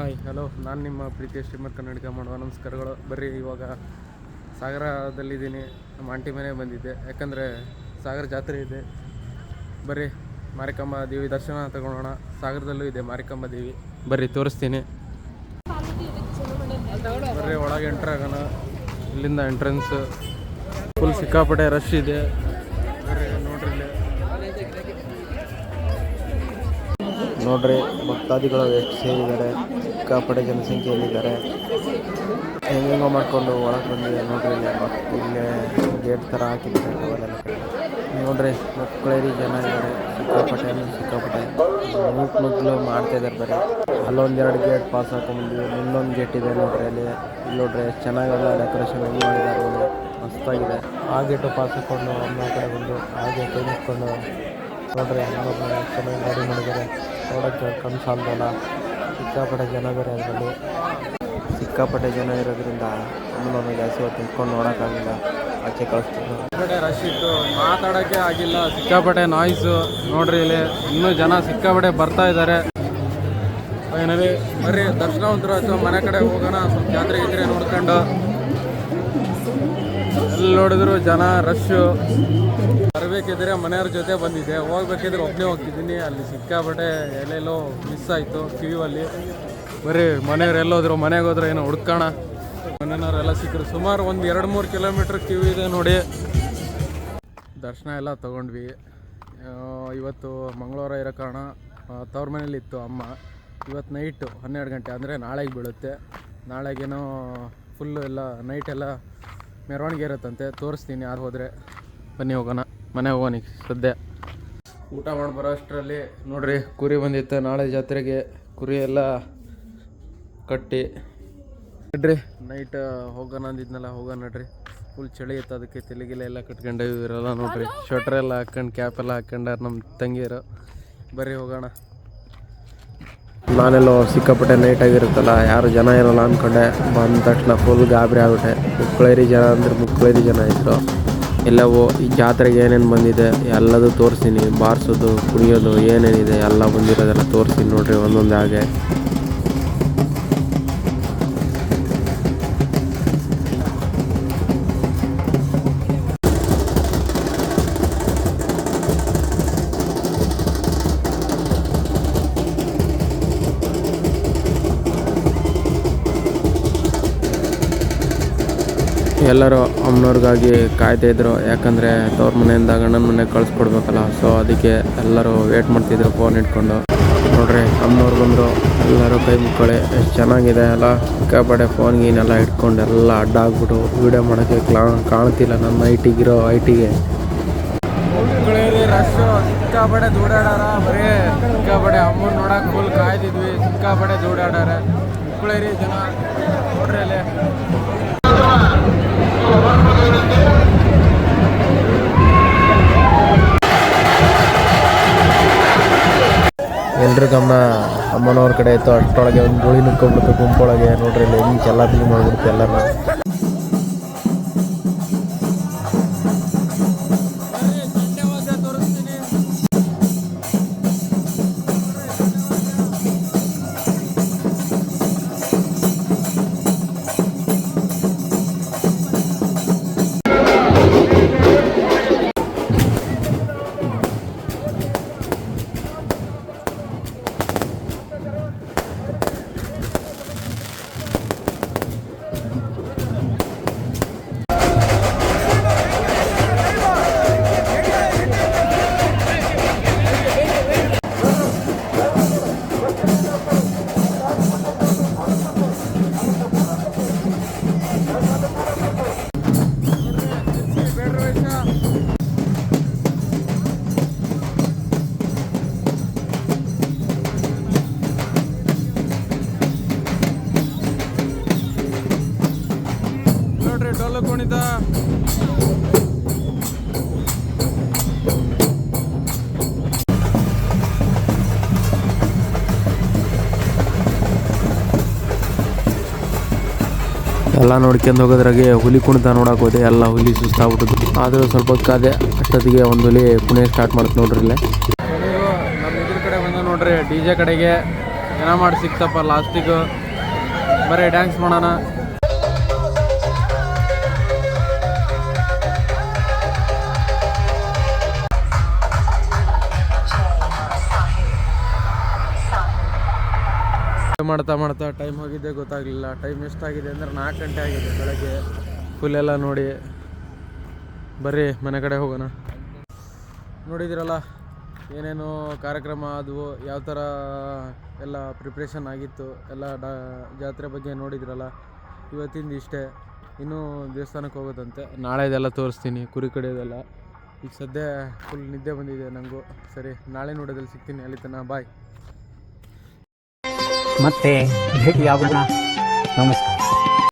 Hi hello ನಾನು ನಿಮ್ಮ ಪ್ರೀತಿಯ ಶ್ರೀಮರ್ ಕನ್ನಡಿಗ ಮಾಡುವ ನಮಸ್ಕಾರಗಳು. ಬರ್ರಿ, ಇವಾಗ ಸಾಗರದಲ್ಲಿದ್ದೀನಿ. ನಮ್ಮ ಆಂಟಿ ಮನೆ ಬಂದಿದ್ದೆ. ಯಾಕಂದರೆ ಸಾಗರ ಜಾತ್ರೆ ಇದೆ. ಬರ್ರಿ, ಮಾರಿಕಂಬ ದೇವಿ ದರ್ಶನ ತಗೊಳ್ಳೋಣ ಸಾಗರದಲ್ಲೂ ಇದೆ ಮಾರಿಕಂಬ ದೇವಿ. ಬರ್ರಿ, ತೋರಿಸ್ತೀನಿ. ಬರ್ರಿ, ಒಳಗೆ ಎಂಟ್ರ್ ಆಗೋಣ. ಇಲ್ಲಿಂದ ಎಂಟ್ರೆನ್ಸ್ ಫುಲ್ ಸಿಕ್ಕಾಪಟ್ಟೆ ರಶ್ ಇದೆ. ನೋಡ್ರಿ, ಭಕ್ತಾದಿಗಳು ಎಷ್ಟು ಸೇರಿದ್ದಾರೆ ಸಿಕ್ಕಾಪಟ್ಟೆ ಜನಸಂಖ್ಯೆಯಲ್ಲಿದ್ದಾರೆ. ಹೆಂಗೆಂಗೋ ಮಾಡಿಕೊಂಡು ಒಳಗೆ ಬಂದಿದೆ ನೋಡ್ರಿ, ಇಲ್ಲಿ ಇಲ್ಲೇ ಗೇಟ್ ಥರ ಹಾಕಿದ್ದಾರೆ ಅವೆಲ್ಲ ನೋಡ್ರಿ ಮಕ್ಕಳೇರಿ ಜನ ಇದ್ದಾರೆ ಸಿಕ್ಕಾಪಟ್ಟೆ ಸಿಕ್ಕಾಪಟ್ಟೆ. ನುಗ್ಲು ಮಾಡ್ತಾ ಇದ್ದಾರೆ ಬರೀ. ಅಲ್ಲೊಂದೆರಡು ಗೇಟ್ ಪಾಸ್ ಹಾಕೊಂಡು ಇನ್ನೊಂದು ಗೇಟ್ ಇದೆ ನೋಡ್ರಿ ಅಲ್ಲಿ. ಇಲ್ಲಿ ನೋಡ್ರಿ ಎಷ್ಟು ಚೆನ್ನಾಗೆಲ್ಲ ಡೆಕೋರೇಷನ್ ಹೆಂಗೆ ಮಾಡಿದ್ದಾರೆ. ಮಸ್ತಾಗಿದೆ ಆ ಗೇಟು ಪಾಸ್ ಹಾಕೊಂಡು ಅಮ್ಮ ಕಡೆ ಬಂದು, ಆ ಗೇಟ್ ನಿಂತ್ಕೊಂಡು ನೋಡ್ರಿ ಚೆನ್ನಾಗಿ ರೆಡಿ ಮಾಡಿದ್ದಾರೆ. ನೋಡೋಕ್ಕೆ ಕಣ್ಣು ಸಾಲದಲ್ಲ ಸಿಕ್ಕಾಪಟ್ಟೆ ಜನ ಬೇರೆ ಅದರಲ್ಲಿ. ಸಿಕ್ಕಾಪಟ್ಟೆ ಜನ ಇರೋದ್ರಿಂದ ಅಮ್ಮನವ್ರನ್ನ ಜಾಸ್ತಿ ಹೊತ್ತು ನಿಂತ್ಕೊಂಡು ನೋಡೋಕ್ಕಾಗಿಲ್ಲ. ಆಚೆ ಕಳಿಸ್ತಿದ್ರು ಸಿಕ್ಕಾಪಟ್ಟೆ ರಶ್ ಇತ್ತು. ಮಾತಾಡೋಕ್ಕೆ ಆಗಿಲ್ಲ. ಸಿಕ್ಕಾಪಟ್ಟೆ ನಾಯ್ಸು ನೋಡ್ರಿ ಇಲ್ಲಿ ಇನ್ನೂ ಜನ ಸಿಕ್ಕಾಪಟ್ಟೆ ಬರ್ತಾ ಇದ್ದಾರೆ. ಫೈನಲಿ ಬರೀ ದರ್ಶನ ಒಂಥರ ಮನೆ ಕಡೆ ಹೋಗೋಣ. ಸ್ವಲ್ಪ ಜಾತ್ರೆ ಇದ್ರೆ ನೋಡ್ಕೊಂಡು. ಎಲ್ಲಿ ನೋಡಿದ್ರು ಜನ ರಶ್ಶು ಬರಬೇಕಿದ್ರೆ ಮನೆಯವ್ರ ಜೊತೆ ಬಂದಿದ್ದೆ. ಹೋಗ್ಬೇಕಿದ್ರೆ ಒಬ್ಬನೇ ಹೋಗ್ತಿದ್ದೀನಿ. ಅಲ್ಲಿ ಸಿಕ್ಕಾಪಟ್ಟೆ ಎಲ್ಲೆಲ್ಲೋ ಮಿಸ್ ಆಯಿತು ಕ್ಯೂ ಅಲ್ಲಿ. ಬರೀ ಮನೆಯವ್ರು ಎಲ್ಲೋದ್ರು ಮನೆಗೆ ಹೋದ್ರೆ ಏನೋ ಹುಡ್ಕೋಣ. ಮನೆಯವ್ರೆಲ್ಲ ಸಿಕ್ಕರು ಸುಮಾರು ಒಂದು ಎರಡು ಮೂರು ಕಿಲೋಮೀಟ್ರ್ ಕ್ಯೂ ಇದೆ ನೋಡಿ. ದರ್ಶನ ಎಲ್ಲ ತೊಗೊಂಡ್ವಿ. ಇವತ್ತು ಮಂಗಳವಾರ ಇರೋ ಕಾರಣ ತವ್ರ ಮನೇಲಿ ಇತ್ತು ಅಮ್ಮ. ಇವತ್ತು ನೈಟು ಹನ್ನೆರಡು ಗಂಟೆ ಅಂದರೆ ನಾಳೆಗೆ ಬೀಳುತ್ತೆ. ನಾಳೆಗೇನೋ ಫುಲ್ಲು ಎಲ್ಲ ನೈಟ್ ಎಲ್ಲ ಮೆರವಣಿಗೆ ಇರುತ್ತಂತೆ, ತೋರಿಸ್ತೀನಿ, ಯಾರು ಹೋದರೆ. ಬನ್ನಿ ಹೋಗೋಣ, ಮನೆ ಹೋಗೋಣ ಸದ್ಯ. ಊಟ ಮಾಡಿ ಬರೋ ಅಷ್ಟರಲ್ಲಿ ನೋಡ್ರಿ, ಕುರಿ ಬಂದಿತ್ತು. ನಾಳೆ ಜಾತ್ರೆಗೆ ಕುರಿ ಎಲ್ಲ ಕಟ್ಟಿ. ನಡ್ರಿ ನೈಟ್ ಹೋಗೋಣ ಅಂದಿದ್ನಲ್ಲ, ಹೋಗೋಣ ನಡ್ರಿ. ಫುಲ್ ಚಳಿ ಇತ್ತು, ಅದಕ್ಕೆ ತಲೆಗಿಲೆ ಎಲ್ಲ ಕಟ್ಕೊಂಡು ಇವರೆಲ್ಲ ನೋಡ್ರಿ. ಶ್ವೆಟ್ರೆಲ್ಲ ಹಾಕ್ಕೊಂಡು ಕ್ಯಾಪ್ ಎಲ್ಲ ಹಾಕ್ಕೊಂಡಾರ ನಮ್ಮ ತಂಗಿಯರು. ಬರ್ರಿ ಹೋಗೋಣ. ನಾನೆಲ್ಲೋ ಸಿಕ್ಕಾಪಟ್ಟೆ ನೈಟ್ ಆಗಿರುತ್ತಲ್ಲ, ಯಾರು ಜನ ಇರೋಲ್ಲ ಅಂದ್ಕೊಂಡೆ ಬಂದ ತಕ್ಷಣ ಫುಲ್ ಗಾಬರಿ ಆಗ್ಬಿಟ್ಟೆ. ಮುಕ್ಕಳೇರಿ ಜನ ಅಂದರೆ ಮುಕ್ಕಳೇರಿ ಜನ ಇದ್ದರು ಎಲ್ಲವೋ, ಈ ಜಾತ್ರೆಗೆ ಏನೇನು ಬಂದಿದೆ ಎಲ್ಲದೂ ತೋರಿಸ್ತೀನಿ. ಬಾರಿಸೋದು, ಕುಣಿಯೋದು, ಏನೇನಿದೆ ಎಲ್ಲ ಬಂದಿರೋದೆಲ್ಲ ತೋರಿಸ್ತೀನಿ ನೋಡ್ರಿ ಒಂದೊಂದು ಹಾಗೆ. ಎಲ್ಲರೂ ಅಮ್ಮನವ್ರಿಗಾಗಿ ಕಾಯ್ತಾ ಇದ್ರು. ಯಾಕಂದರೆ ತವ್ರ ಮನೆಯಿಂದ ಗಂಡನ ಮನೆಗೆ ಕಳಿಸ್ಕೊಡ್ಬೇಕಲ್ಲ ಸೊ ಅದಕ್ಕೆ ಎಲ್ಲರೂ ವೇಟ್ ಮಾಡ್ತಿದ್ರು ಫೋನ್ ಇಟ್ಕೊಂಡು. ನೋಡ್ರಿ, ಅಮ್ಮನವ್ರು ಬಂದರು. ಎಲ್ಲರೂ ಕೈ ಮುಕ್ಕೊಳ್ಳಿ. ಎಷ್ಟು ಚೆನ್ನಾಗಿದೆ ಅಲ್ಲ. ಸಿಕ್ಕಾಪಡೆ ಫೋನ್ ಗೀನೆಲ್ಲ ಇಟ್ಕೊಂಡು ಎಲ್ಲ ಅಡ್ಡ ಆಗ್ಬಿಟ್ಟು ವೀಡಿಯೋ ಮಾಡೋಕ್ಕೆ ಕ್ಲಾ, ಕಾಣ್ತಿಲ್ಲ ನನ್ನ ಐಟಿಗಿರೋ ಐಟಿಗೆ. ಟಿಗೆ ಸಿಕ್ಕಾಪಡೆ ದೂಡಾಡಾರ ಬರೀ ಸಿಕ್ಕಾಪಡೆ ಅಮ್ಮನ ನೋಡಕ್ಕೆ ಫುಲ್ ಕಾಯ್ದಿದ್ವಿ ಸಿಕ್ಕಾಪಡೆ ದೂಡಾಡಾರ ಮುಕ್ಕಳೇರಿ ಜನ ನೋಡ್ರಿ ಅಲ್ಲಿ. ಎಲ್ರ ಗಮನ ಅಮ್ಮನವ್ರ ಕಡೆ ಇತ್ತು. ಅಷ್ಟೊಳಗೆ ಒಂದು ಗುಳಿ ನುಕ್ಕೊಂಡ್ಬಿಡ್ತು ಗುಂಪೊಳಗೆ. ನೋಡ್ರಿ, ಇಲ್ಲಿ ಎಲ್ಲ ಚೆಲ್ಲಾಪಿಲಿ ಮಾಡ್ಬಿಡ್ತು ಎಲ್ಲರೂ ನೋಡ್ರಿ ಡೊಳ್ಳು ಕುಣಿತ? ಎಲ್ಲ ನೋಡ್ಕೊಂಡು ಹೋಗೋದ್ರಾಗೆ ಹುಲಿ ಕುಣಿತ ನೋಡಕ್ ಹೋದೆ ಎಲ್ಲ ಹುಲಿ ಸುಸ್ತಾಗ್ಬಿಟ್ಟು ಆದರೂ ಸ್ವಲ್ಪ ಹೊತ್ತಾದೆ ಅಷ್ಟೊತ್ತಿಗೆ ಒಂದು ಹುಲಿ ಕುಣಿಯ ಸ್ಟಾರ್ಟ್ ಮಾಡ್ತು ನೋಡ್ರಿ ಇಲ್ಲೇ. ನಮ್ಮ ಇದ್ರ ಕಡೆ ಬಂದ ನೋಡ್ರಿ ಡಿ ಜೆ ಕಡೆಗೆ ಏನ ಮಾಡಿ ಸಿಕ್ತಪ್ಪ ಲಾಸ್ಟಿಗೆ. ಬರೀ ಡ್ಯಾನ್ಸ್ ಮಾಡೋಣ. ಮಾಡ್ತಾ ಮಾಡ್ತಾ ಟೈಮ್ ಹೋಗಿದ್ದೆ ಗೊತ್ತಾಗಲಿಲ್ಲ. ಟೈಮ್ ಎಷ್ಟಾಗಿದೆ ಅಂದ್ರೆ ನಾಲ್ಕು ಗಂಟೆ ಆಗಿದೆ ಬೆಳಗ್ಗೆ. ಫುಲ್ಲೆಲ್ಲ ನೋಡಿ. ಬರ್ರಿ, ಮನೆ ಕಡೆ ಹೋಗೋಣ. ನೋಡಿದಿರಲ್ಲ, ಏನೇನು ಕಾರ್ಯಕ್ರಮ ಅದು ಯಾವ ಥರ ಎಲ್ಲ ಪ್ರಿಪ್ರೇಷನ್ ಆಗಿತ್ತು, ಎಲ್ಲ ಡಾ, ಜಾತ್ರೆ ಬಗ್ಗೆ ನೋಡಿದ್ರಲ್ಲ, ಇವತ್ತಿಂದ ಇಷ್ಟೇ. ಇನ್ನೂ ದೇವಸ್ಥಾನಕ್ಕೆ ಹೋಗೋದಂತೆ. ನಾಳೆದೆಲ್ಲ ತೋರಿಸ್ತೀನಿ, ಕುರಿ ಕಡೆಯೋದೆಲ್ಲ. ಈಗ ಸದ್ಯ ಫುಲ್ ನಿದ್ದೆ ಬಂದಿದೆ ನನಗೂ ಸರಿ, ನಾಳೆ ನೋಡೋದಲ್ಲಿ ಸಿಗ್ತೀನಿ ಅಲ್ಲಿ ತನಕ ಬಾಯ್ ಮತ್ತೆ ಭೇಟಿಯಾಗೋಣ ನಮಸ್ಕಾರ